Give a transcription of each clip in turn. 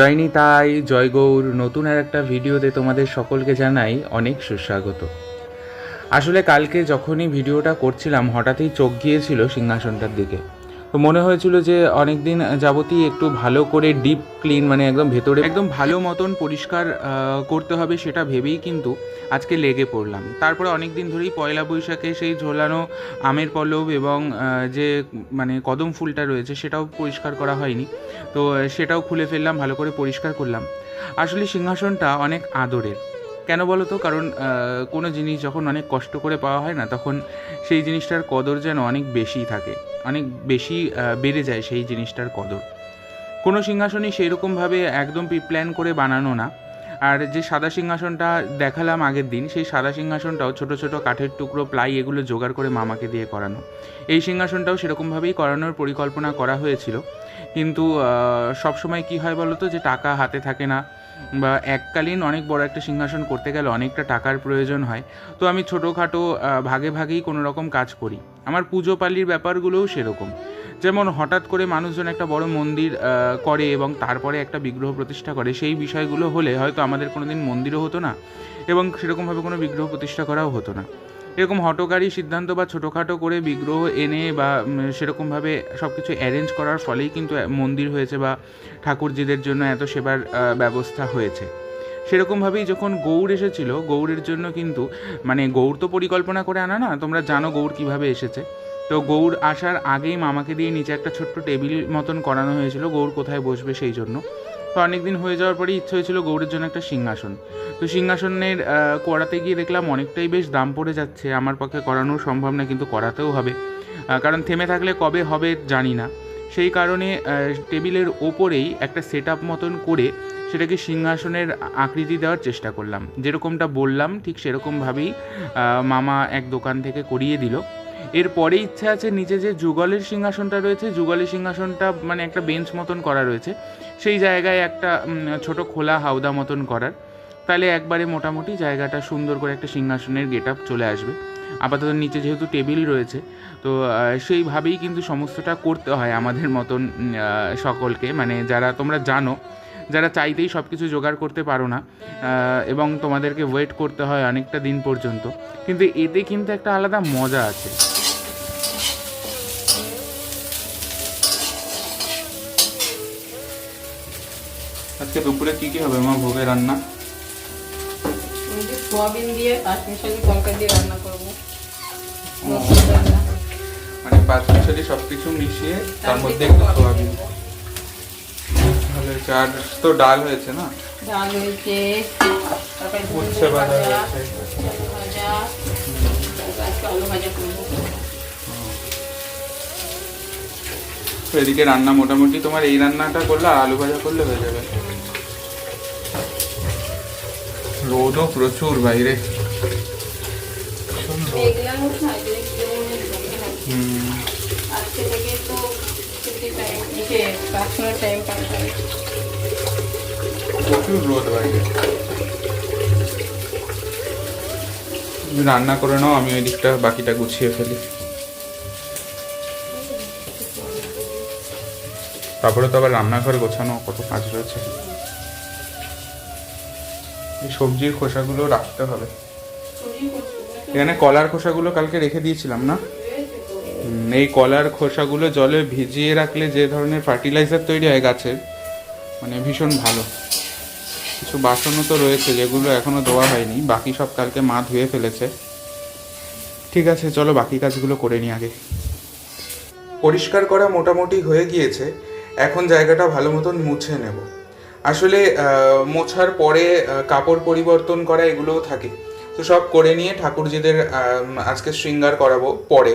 জয়নি তাই জয় গৌর নতুন আর একটা ভিডিওতে তোমাদের সকলকে জানাই অনেক সুস্বাগত। আসলে কালকে যখনই ভিডিওটা করছিলাম, হঠাৎই চোখ গিয়েছিল সিংহাসনটার দিকে। তো মনে হয়েছিল যে অনেক দিন যাবতই একটু ভালো করে ডিপ ক্লিন মানে একদম ভেতরে একদম ভালো মতন পরিষ্কার করতে হবে সেটা ভেবেই কিন্তু আজকে লেগে পড়লাম। তারপরে অনেক দিন ধরেই পয়লা বৈশাখে সেই ঝোলানো আমের পল্লব এবং যে মানে কদম ফুলটা রয়েছে সেটাও পরিষ্কার করা হয়নি। তো সেটাও খুলে ফেললাম, ভালো করে পরিষ্কার করলাম। আসলে সিংহাসনটা অনেক আদরের। কেন বলো তো? কারণ কোনো জিনিস যখন অনেক কষ্ট করে পাওয়া হয় না, তখন সেই জিনিসটার কদর যেন অনেক বেশি থাকে। অনেক বেশি বেড়ে যায় সেই জিনিসটার কদর। কোনো সিংহাসনই সেইরকমভাবে একদম প্ল্যান করে বানানো না। আর যে সাদা সিংহাসনটা দেখালাম আগের দিন, সেই সাদা সিংহাসনটাও ছোট ছোট কাঠের টুকরো, প্লাই এগুলো জোগাড় করে মামাকে দিয়ে করানো। এই সিংহাসনটাও সেরকমভাবেই করানোর পরিকল্পনা করা হয়েছিল। কিন্তু সব সময় কি হয় বলো তো যে টাকা হাতে থাকে না বা এককালীন অনেক বড় একটা সিংহাসন করতে গেলে অনেকটা টাকার প্রয়োজন হয়। তো আমি ছোটোখাটো ভাগে ভাগেই কোনো রকম কাজ করি। আমার পুজো পালির ব্যাপারগুলোও সেরকম। যেমন হঠাৎ করে মানুষজন একটা বড় মন্দির করে এবং তারপরে একটা বিগ্রহ প্রতিষ্ঠা করে, সেই বিষয়গুলো হলে হয়তো আমাদের কোনো দিন মন্দিরও হতো না এবং সেরকমভাবে কোনো বিগ্রহ প্রতিষ্ঠা করাও হতো না। এরকম হটকারী সিদ্ধান্ত বা ছোটোখাটো করে বিগ্রহ এনে বা সেরকমভাবে সব কিছু অ্যারেঞ্জ করার ফলেই কিন্তু মন্দির হয়েছে বা ঠাকুরজিদের জন্য এত সেবার ব্যবস্থা হয়েছে। সেরকমভাবেই যখন গৌর এসেছিল, গৌরের জন্য কিন্তু মানে গৌর তো পরিকল্পনা করে আনা না, তোমরা জানো গৌর কীভাবে এসেছে। তো গৌর আসার আগেই মামাকে দিয়ে নিচে একটা ছোট্ট টেবিল মতন করানো হয়েছিল, গৌর কোথায় বসবে সেই জন্য। তো অনেক দিন হয়ে যাওয়ার পরেই ইচ্ছে হয়েছিল গৌরের জন্য একটা সিংহাসন। তো সিংহাসনের করাতে গিয়ে দেখলাম অনেকটাই বেশ দাম পড়ে যাচ্ছে। আমার পক্ষে করানো সম্ভব না, কিন্তু করাতেও হবে। কারণ থেমে থাকলে কবে হবে জানি না। সেই কারণে টেবিলের ওপরেই একটা সেট আপ মতন করে সেটাকে সিংহাসনের আকৃতি দেওয়ার চেষ্টা করলাম। যেরকমটা বললাম, ঠিক সেরকমভাবেই মামা এক দোকান থেকে করিয়ে দিল। এরপরে ইচ্ছে আছে নিচে যে যুগলের সিংহাসনটা রয়েছে, যুগলের সিংহাসনটা মানে একটা বেঞ্চ মতন করা রয়েছে, সেই জায়গায় একটা ছোট খোলা হাওদা মতন করার। তাহলে একবারে মোটামুটি জায়গাটা সুন্দর করে একটা সিংহাসনের গেট আপ চলে আসবে। আপাতত নিচে যেহেতু টেবিল রয়েছে, তো সেইভাবেই কিন্তু সমস্তটা করতে হয় আমাদের মতন সকলকে। মানে যারা তোমরা জানো, যারা চাইতেই সব কিছু জোগাড় করতে পারো না এবং তোমাদেরকে ওয়েট করতে হয় অনেকটা দিন পর্যন্ত, কিন্তু এতে কিন্তু একটা আলাদা মজা আছে। আজকে দুপুরে কি কি হবে মা ভোগে রান্না? ওই যে সোয়াবিন দিয়ে কাশ্মীর শাড়ি দিয়ে রান্না করব। মানে পাঁচ মিশালি সব কিছু মিশিয়ে তার মধ্যে একটু সোয়াবিন তো ডাল হয়েছে না? ডাল হয়েছে তারপরে উচ্ছে ভাজা হয়েছে। ভাজা আলু ভাজা করব। তো এদিকে রান্না মোটামুটি তোমার এই রান্নাটা করলে আর আলু ভাজা করলে হয়ে যাবে রোদও প্রচুর বাইরে মেঘলা হোক না যে কেমন জমে না। হুম, আজকে থেকে তো ছুটি টাইম ইসে প্রার্থনার টাইম পাল্টাবে প্রচুর রোদ বাইরে। রান্না করে নাও আমি ওই দিকটা বাকিটা গুছিয়ে ফেলি। তারপরে তো আবার রান্নাঘর গোছানো কত কাজ রয়েছে। এই সবজির খোসাগুলো রাখতে হবে। এখানে কলার খোসাগুলো কালকে রেখে দিয়েছিলাম না? এই কলার খোসাগুলো জলে ভিজিয়ে রাখলে যে ধরনের ফার্টিলাইজার তৈরি হয় গাছের মানে ভীষণ ভালো। কিছু বাসনও তো রয়েছে যেগুলো এখনও ধোয়া হয়নি, বাকি সব কালকে মা ধুয়ে ফেলেছে। ঠিক আছে, চলো বাকি কাজগুলো করে নিই আগে। পরিষ্কার করা মোটামুটি হয়ে গিয়েছে, এখন জায়গাটা ভালো মতন মুছে নেব। আসলে মোছার পরে কাপড় পরিবর্তন করা এগুলোও থাকে। তো সব করে নিয়ে ঠাকুরজিদের আজকে শৃঙ্গার করাবো পরে।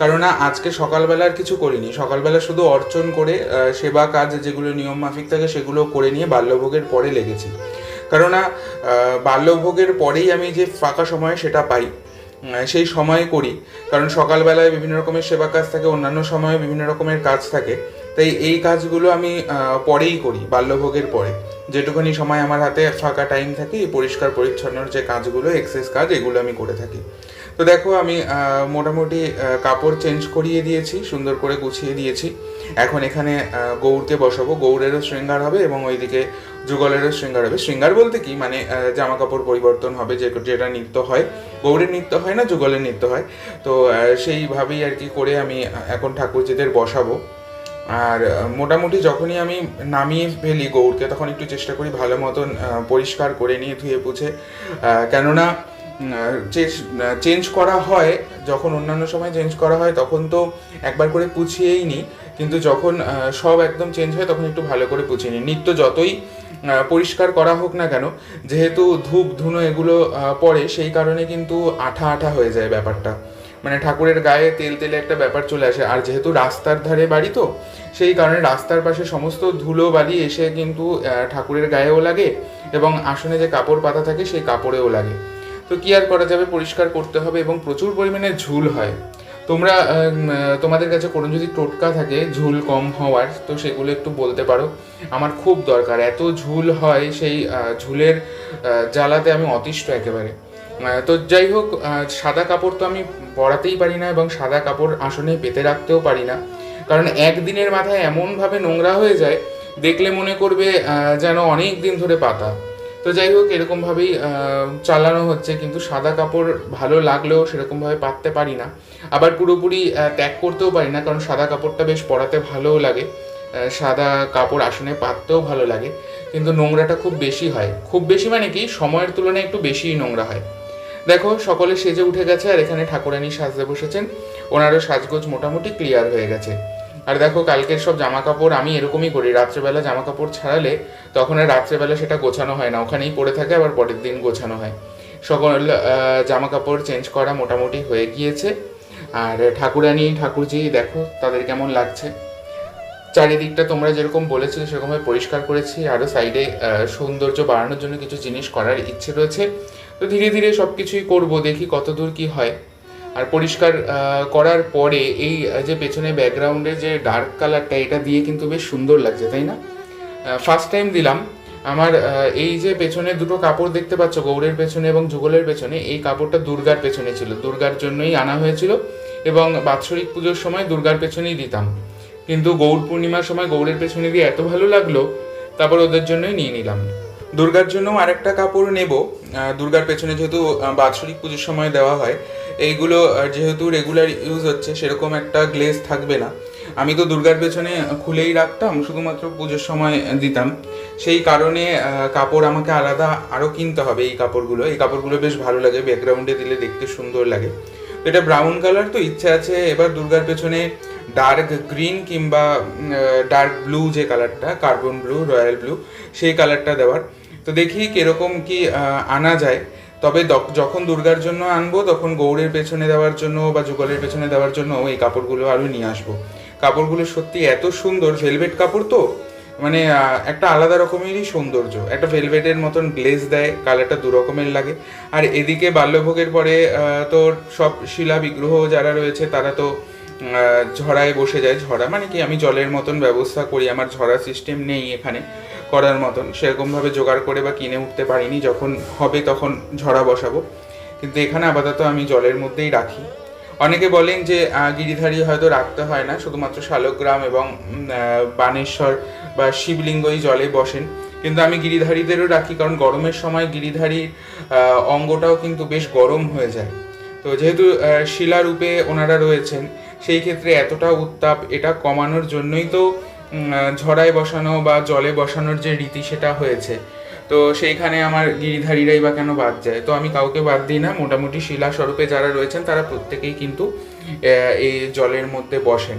কারণ আজকে সকালবেলা আর কিছু করিনি। সকালবেলা শুধু অর্চন করে সেবা কাজ যেগুলো নিয়ম মাফিক থাকে সেগুলো করে নিয়ে বাল্যভোগের পরে লেগেছি। কেননা বাল্যভোগের পরেই আমি যে ফাঁকা সময় সেটা পাই সেই সময়ে করি। কারণ সকালবেলায় বিভিন্ন রকমের সেবা কাজ থাকে, অন্যান্য সময়ে বিভিন্ন রকমের কাজ থাকে। তাই এই কাজগুলো আমি পরেই করি, বাল্যভোগের পরে। যেটুকুনি সময় আমার হাতে ফাঁকা টাইম থাকে পরিষ্কার পরিচ্ছন্নর যে কাজগুলো এক্সেস কাজ, এগুলো আমি করে থাকি। তো দেখো আমি মোটামুটি কাপড় চেঞ্জ করিয়ে দিয়েছি, সুন্দর করে গুছিয়ে দিয়েছি। এখন এখানে গৌরকে বসাবো। গৌরেরও শৃঙ্গার হবে এবং ওইদিকে যুগলেরও শৃঙ্গার হবে। শৃঙ্গার বলতে কি? মানে জামা কাপড় পরিবর্তন হবে, যে, যেটা নৃত্য হয়। গৌরের নৃত্য হয় না, যুগলের নৃত্য হয়। তো সেইভাবেই আর কি করে আমি এখন ঠাকুরজিদের বসাবো। আর মোটামুটি যখনই আমি নামিয়ে ফেলি গৌরকে, তখন একটু চেষ্টা করি ভালো মতন পরিষ্কার করে নিয়ে ধুয়ে পুছে। কেননা চেঞ্জ করা হয়, যখন অন্যান্য সময় চেঞ্জ করা হয়, তখন তো একবার করে পুছিয়েই নিই কিন্তু যখন সব একদম চেঞ্জ হয়, তখন একটু ভালো করে পুছিয়ে নিই নিত্য যতই পরিষ্কার করা হোক না কেন, যেহেতু ধূপ ধুনো এগুলো পড়ে, সেই কারণে কিন্তু আঠা আঠা হয়ে যায় ব্যাপারটা। মানে ঠাকুরের গায়ে তেল তেলে একটা ব্যাপার চলে আসে। আর যেহেতু রাস্তার ধারে বাড়ি তো, সেই কারণে রাস্তার পাশে সমস্ত ধুলো বালি এসে কিন্তু ঠাকুরের গায়েও লাগে এবং আসনে যে কাপড় পাতা থাকে সেই কাপড়েও লাগে। তো কি আর করা যাবে? পরিষ্কার করতে হবে এবং প্রচুর পরিমাণে ঝুল হয়। তোমরা তোমাদের কাছে কোনো যদি টোটকা থাকে, ঝুল কম হওয়ার, তো সেগুলো একটু বলতে পারো। আমার খুব দরকার। এত ঝুল হয় সেই ঝুলের জ্বালাতে আমি অতিষ্ঠ একেবারে। তো যাই হোক সাদা কাপড় তো আমি পরাতেই পারি না এবং সাদা কাপড় আসনে পেতে রাখতেও পারি না। কারণ একদিনের মাথায় এমনভাবে নোংরা হয়ে যায়, দেখলে মনে করবে যেন অনেক দিন ধরে পাতা। তো যাই হোক, এরকমভাবেই চালানো হচ্ছে, কিন্তু সাদা কাপড় ভালো লাগলেও সেরকমভাবে পাততে পারি না। আবার পুরোপুরি ত্যাগ করতেও পারি না, কারণ সাদা কাপড়টা বেশ পরাতে ভালোও লাগে। সাদা কাপড় আসনে পাততেও ভালো লাগে। কিন্তু নোংরাটা খুব বেশি হয়। খুব বেশি মানে কি? সময়ের তুলনায় একটু বেশিই নোংরা হয়। দেখো, সকলে সেজে উঠে গেছে আর এখানে ঠাকুরানি সাজতে বসেছেন। ওনারও সাজগোজ মোটামুটি ক্লিয়ার হয়ে গেছে। আর দেখো, কালকের সব জামা কাপড় আমি এরকমই করি। রাত্রেবেলা জামা কাপড় ছাড়ালে তখন আর রাত্রেবেলা সেটা গোছানো হয় না। ওখানেই পড়ে থাকে, আবার পরের দিন গোছানো হয়। সকল জামা কাপড় চেঞ্জ করা মোটামুটি হয়ে গিয়েছে। আর ঠাকুরানি, ঠাকুরজি, দেখো, তাদের কেমন লাগছে। চারিদিকটা তোমরা যেরকম বলেছিলে সেরকমভাবে পরিষ্কার করেছি। আরও সাইডে সৌন্দর্য বাড়ানোর জন্য কিছু জিনিস করার ইচ্ছে রয়েছে। তো ধীরে ধীরে সব কিছুই করব, দেখি কতদূর কি হয়। আর পরিষ্কার করার পরে এই যে পেছনে ব্যাকগ্রাউন্ডে যে ডার্ক কালারটা এটা দিয়ে কিন্তু বেশ সুন্দর লাগছে, তাই না? ফার্স্ট টাইম দিলাম। আমার এই যে পেছনে দুটো কাপড় দেখতে পাচ্ছ, গৌরের পেছনে এবং যুগলের পেছনে, এই কাপড়টা দুর্গার পেছনে ছিল। দুর্গার জন্যই আনা হয়েছিল এবং বাৎসরিক পুজোর সময় দুর্গার পেছনেই দিতাম। কিন্তু গৌর পূর্ণিমার সময় গৌরের পেছনে দিয়ে এত ভালো লাগল, তারপর ওদের জন্যই নিয়ে নিলাম। দুর্গার জন্য আরেকটা কাপড় নেব। দুর্গার পেছনে যেহেতু বাৎসরিক পুজোর সময় দেওয়া হয়, এইগুলো যেহেতু রেগুলার ইউজ হচ্ছে, সেরকম একটা গ্লেজ থাকবে না। আমি তো দুর্গার পেছনে খুলেই রাখতাম, শুধুমাত্র পুজোর সময় দিতাম। সেই কারণে কাপড় আমাকে আলাদা আরও কিনতে হবে এই কাপড়গুলো। এই কাপড়গুলো বেশ ভালো লাগে ব্যাকগ্রাউন্ডে দিলে দেখতে সুন্দর লাগে। এটা ব্রাউন কালার তো ইচ্ছে আছে, এবার দুর্গার পেছনে ডার্ক গ্রিন কিংবা ডার্ক ব্লু যে কালারটা কার্বন ব্লু রয়্যাল ব্লু সেই কালারটা দেওয়ার। তো দেখি কীরকম কি আনা যায়। তবে যখন দুর্গার জন্য আনব, তখন গৌরের পেছনে দেওয়ার জন্য বা যুগলের পেছনে দেওয়ার জন্য এই কাপড়গুলো আরও নিয়ে আসব। কাপড়গুলো সত্যি এত সুন্দর ভেলভেট কাপড় তো? মানে একটা আলাদা রকমেরই সৌন্দর্য। একটা ভেলভেটের মতন গ্লেজ দেয় কালারটা দু রকমের লাগে। আর এদিকে বাল্যভোগের পরে তোর সব শিলা বিগ্রহ যারা রয়েছে, তারা তো ঝরায় বসে যায়, ঝরা মানে কি আমি জলের মতন ব্যবস্থা করি, আমার ঝরা সিস্টেম নেই এখানে করার মতন। সেরকমভাবে জোগাড় করে বা কিনে উঠতে পারিনি, যখন হবে তখন ঝরা বসাবো। কিন্তু এখানে আপাতত আমি জলের মধ্যেই রাখি। অনেকে বলেন যে গিরিধারী হয়তো রাখতে হয় না, শুধুমাত্র শালগ্রাম এবং বানেশ্বর বা শিবলিঙ্গই জলে বসেন। কিন্তু আমি গিরিধারীদেরও রাখি, কারণ গরমের সময় গিরিধারীর অঙ্গটাও কিন্তু বেশ গরম হয়ে যায়। তো যেহেতু শিলারূপে ওনারা রয়েছেন সেই ক্ষেত্রে এতটা উত্তাপ, এটা কমানোর জন্যই তো ঝড়ায় বসানো বা জলে বসানোর যে রীতি সেটা হয়েছে। তো সেইখানে আমার গিরিধারীরাই বা কেন বাদ যায়? তো আমি কাউকে বাদ দিই না, মোটামুটি শিলা স্বরূপে যারা রয়েছেন, তারা প্রত্যেকেই কিন্তু এই জলের মধ্যে বসেন।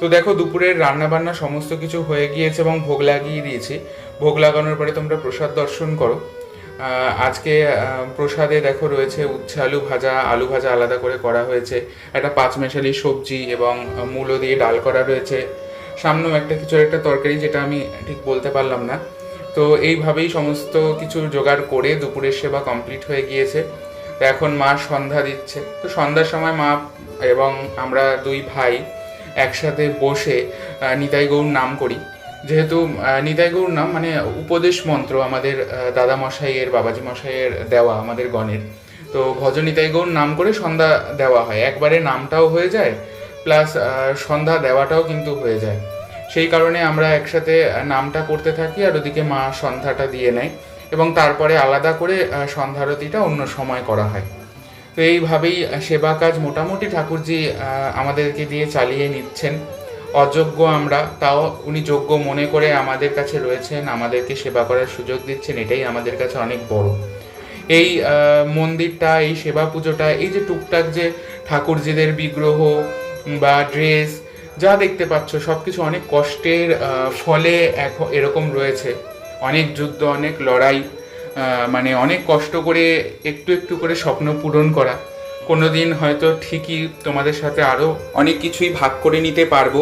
তো দেখো, দুপুরের রান্না বান্না সমস্ত কিছু হয়ে গিয়েছে এবং ভোগ লাগিয়ে দিয়েছি। ভোগ লাগানোর পরে তোমরা প্রসাদ দর্শন করো। আজকে প্রসাদে দেখো রয়েছে উচ্ছে, আলু ভাজা আলু ভাজা আলাদা করে করা হয়েছে। একটা পাঁচমেশালি সবজি এবং মূলো দিয়ে ডাল করা রয়েছে। সামনেও একটা কিছু একটা তরকারি যেটা আমি ঠিক বলতে পারলাম না। তো এইভাবেই সমস্ত কিছু জোগাড় করে দুপুরের সেবা কমপ্লিট হয়ে গিয়েছে। তো এখন মা সন্ধ্যা দিচ্ছে। তো সন্ধ্যার সময় মা এবং আমরা দুই ভাই একসাথে বসে নিতাই গৌর নাম করি। যেহেতু নিতাই গৌর নাম মানে উপদেশ মন্ত্র আমাদের দাদা মশাইয়ের বাবাজি মশাইয়ের দেওয়া, আমাদের গণের। তো ভজনিতাই গৌর নাম করে সন্ধ্যা দেওয়া হয়। একবারে নামটাও হয়ে যায়, প্লাস সন্ধ্যা দেওয়াটাও কিন্তু হয়ে যায়। সেই কারণে আমরা একসাথে নামটা করতে থাকি আর ওদিকে মা সন্ধ্যাটা দিয়ে নেয় এবং তারপরে আলাদা করে সন্ধ্যারতিটা অন্য সময় করা হয়। তো এইভাবেই সেবা কাজ মোটামুটি ঠাকুরজি আমাদেরকে দিয়ে চালিয়ে নিচ্ছেন। অযোগ্য আমরা, তাও উনি যোগ্য মনে করে আমাদের কাছে রয়েছেন, আমাদেরকে সেবা করার সুযোগ দিচ্ছেন, এটাই আমাদের কাছে অনেক বড়। এই মন্দিরটা, এই সেবা পুজোটা, এই যে টুকটাক যে ঠাকুরজিদের বিগ্রহ বা ড্রেস, যা দেখতে পাচ্ছ সব কিছু অনেক কষ্টের ফলে এখন এরকম রয়েছে। অনেক যুদ্ধ, অনেক লড়াই মানে অনেক কষ্ট করে, একটু একটু করে স্বপ্ন পূরণ করা। কোনোদিন হয়তো ঠিকই তোমাদের সাথে আরও অনেক কিছুই ভাগ করে নিতে পারব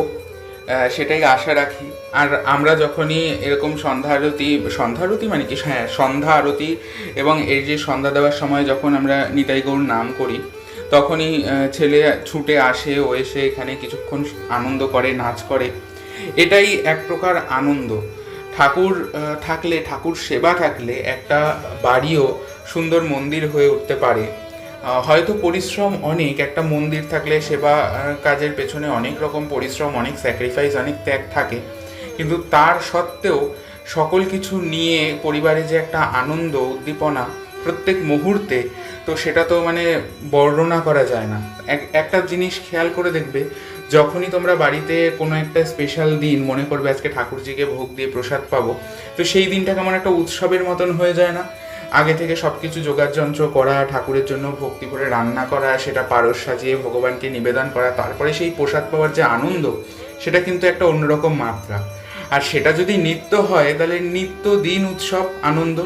সেটাই আশা রাখি। আর আমরা যখনই এরকম সন্ধ্যা আরতি সন্ধ্যা আরতি মানে কি? হ্যাঁ সন্ধ্যা আরতি এবং এই যে সন্ধ্যা দেওয়ার সময় যখন আমরা নিতাই গৌর নাম করি, তখনই ছেলে ছুটে আসে, ও এসে এখানে কিছুক্ষণ আনন্দ করে, নাচ করে। এটাই এক প্রকার আনন্দ। ঠাকুর থাকলে, ঠাকুর সেবা থাকলে একটা বাড়িও সুন্দর মন্দির হয়ে উঠতে পারে। হয়তো পরিশ্রম অনেক, একটা মন্দির থাকলে, সেবা কাজের পেছনে অনেক রকম পরিশ্রম, অনেক স্যাক্রিফাইস অনেক ত্যাগ থাকে। কিন্তু তার সত্ত্বেও সকল কিছু নিয়ে পরিবারে যে একটা আনন্দ, উদ্দীপনা প্রত্যেক মুহূর্তে, তো সেটা তো মানে বর্ণনা করা যায় না। এক- একটা জিনিস খেয়াল করে দেখবে, যখনই তোমরা বাড়িতে কোনো একটা স্পেশাল দিন, মনে করবে আজকে ঠাকুরজিকে ভোগ দিয়ে প্রসাদ পাবো, তো সেই দিনটা কেমন একটা উৎসবের মতন হয়ে যায় না? আগে থেকে সব কিছু যন্ত্র করা, ঠাকুরের জন্য ভক্তি করে রান্না করা, সেটা পারস সাজিয়ে ভগবানকে নিবেদন করা, তারপরে সেই প্রসাদ পাওয়ার যে আনন্দ, সেটা কিন্তু একটা অন্যরকম মাত্রা। আর সেটা যদি নিত্য হয়, তাহলে নিত্য দিন উৎসব আনন্দ।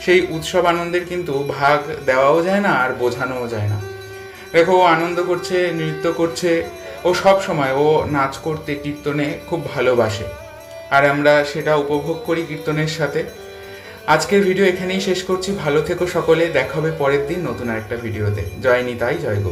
সেই উৎসব আনন্দের কিন্তু ভাগ দেওয়াও যায় না আর বোঝানোও যায় না। দেখো, ও আনন্দ করছে, নৃত্য করছে, ও সব সময় ও নাচ করতে, কীর্তনে খুব ভালোবাসে। আর আমরা সেটা উপভোগ করি কীর্তনের সাথে। আজকের ভিডিও এখানেই শেষ করছি। ভালো থেকো সকলে। দেখা হবে পরের দিন নতুন আরেকটা ভিডিওতে। জয় নিতাই, জয় গো।